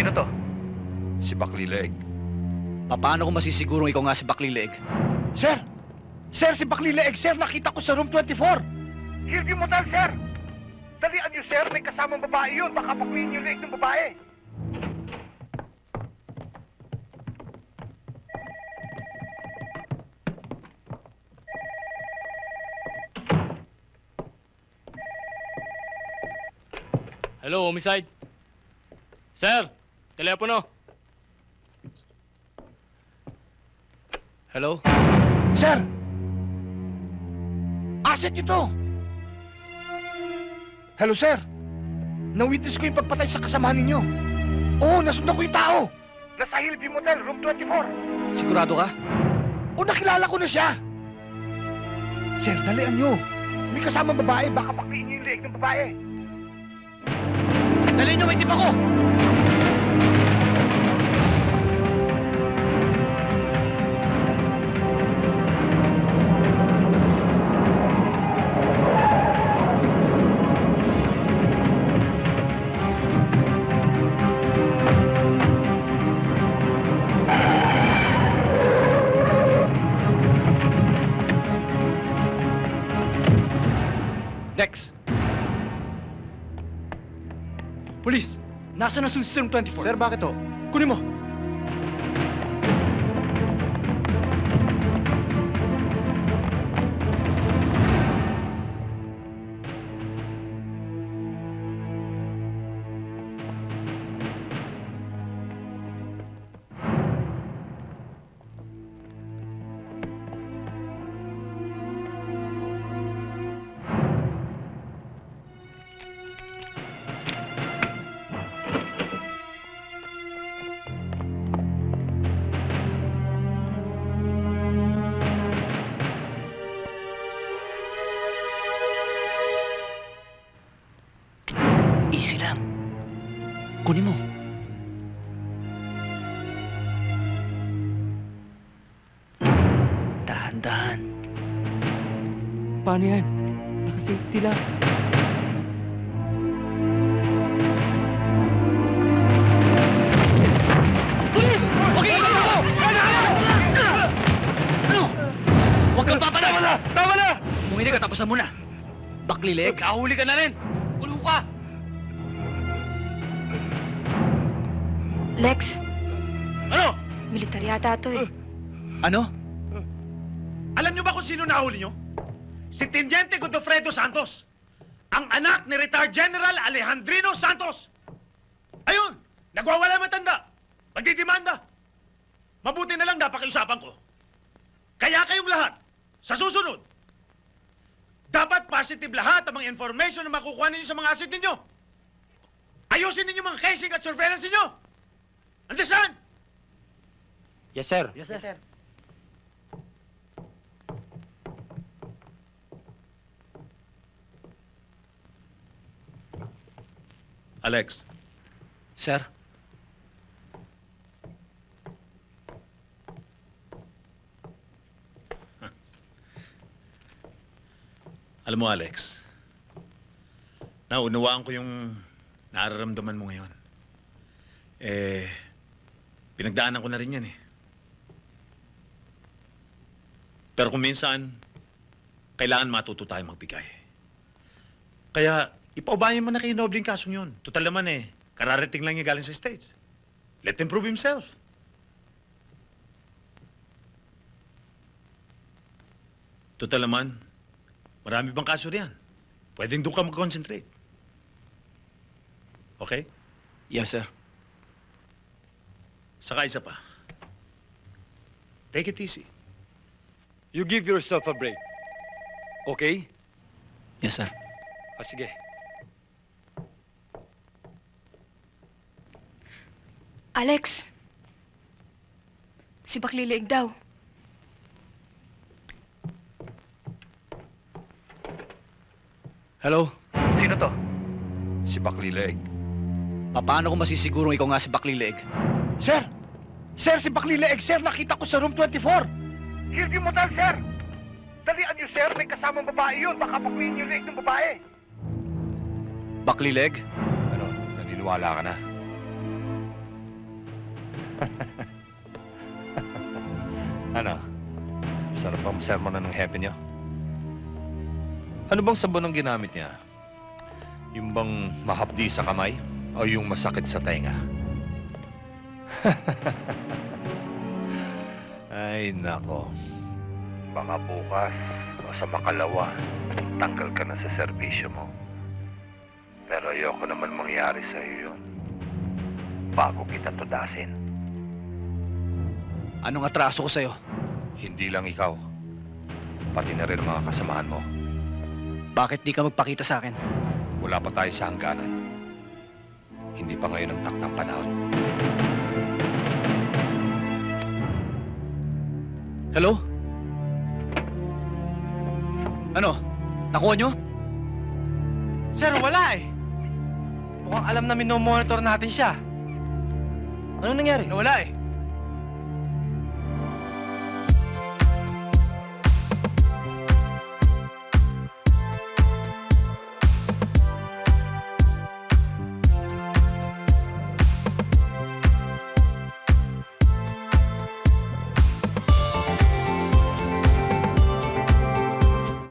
Sino to? Si Baklileg. Paano ko masisigurong ikaw nga si Baklileg? Sir! Sir, si Baklileg, sir! Nakita ko sa room 24! Hillview Motel, sir! Dalian niyo, sir. May kasamang babae yun. Baka pakuin yung leeg ng babae. Hello, homicide. Sir, telepono. Hello? Sir! Asset niyo to! Hello, sir! Na-witness ko yung pagpatay sa kasamahan ninyo. Oo, nasundan ko yung tao. Nasa Hillview Motel, room 24. Sigurado ka? O, nakilala ko na siya. Sir, dalian nyo. May kasamang babae, baka pakuin yung leeg ng babae. Dali nyo, may tip ako! Dex! Police! Nasaan ang susi sa room 24? Sir, bakit to? Kunin mo! Easy lang. Kunin mo. Dahan-dahan. Paano yan? Naka-safety lang. Ikaw! Ano? Huwag kang papanay! Tama na! Tama na! Hindi ka, mo na. Baklileg? Kahuli ka na rin! Kulong ka! Lex, Ano? militar yata to eh. Ano? Alam niyo ba kung sino nahuli niyo? Si Teniente Godofredo Santos. Ang anak ni retired General Alejandrino Santos. Ayun, nagwawala matanda. Magdidemanda. Mabuti na lang napakiusapan ko. Kaya kayong lahat, sa susunod, dapat positive lahat ang mga information na makukuha ninyo sa mga asset ninyo. Ayusin ninyo mga casing at surveillance ninyo. Understand? Yes, sir. Yes, sir. Alex, Sir? Alam mo, Alex, naunawaan ko yung nararamdaman mo ngayon. Eh, pinagdaanan ko na rin yan eh. Pero kung minsan, kailangan matuto tayo magbigay. Kaya, ipaubayan mo na kay Nobling kasong yun. Total naman eh, kararating lang niya galing sa States. Let him prove himself. Total naman, Marami bang kaso riyan? Pwedeng doon ka mag-concentrate. Okay? Yes, sir. Saka isa pa. Take it easy. You give yourself a break. Okay? Yes, sir. Ah, sige. Alex, si Baklilig daw. Hello? Sino to? Si Baklileg. Paano ko masisigurong ikaw nga si Baklileg? Sir! Sir, si Baklileg, sir! Nakita ko sa room 24! Hillview Motel, sir! Dalian niyo, sir. May kasamang babae yun. Baka pakuin yung leeg ng babae. Baklileg? Ano, naniniwala ka na? ano? Sarap ang sermon na ng heaven niyo. Ano bang sabon ang ginamit niya? Yung bang mahapdi sa kamay? O yung masakit sa tenga? Ay, nako. Baka bukas o sa makalawa, tanggal ka na sa serbisyo mo. Pero ayoko naman mangyari sa iyo yun. Bago kita tudasin. Anong atraso ko sa'yo? Hindi lang ikaw. Pati na rin ang mga kasamahan mo. Bakit di ka magpakita sa akin? Wala pa tayo sa hangganan. Hindi pa ngayon ang taktang panahon. Hello? Ano? Nakuha nyo? Sir, wala eh. Mukhang alam na minomonitor natin siya. Ano nangyari? Wala eh.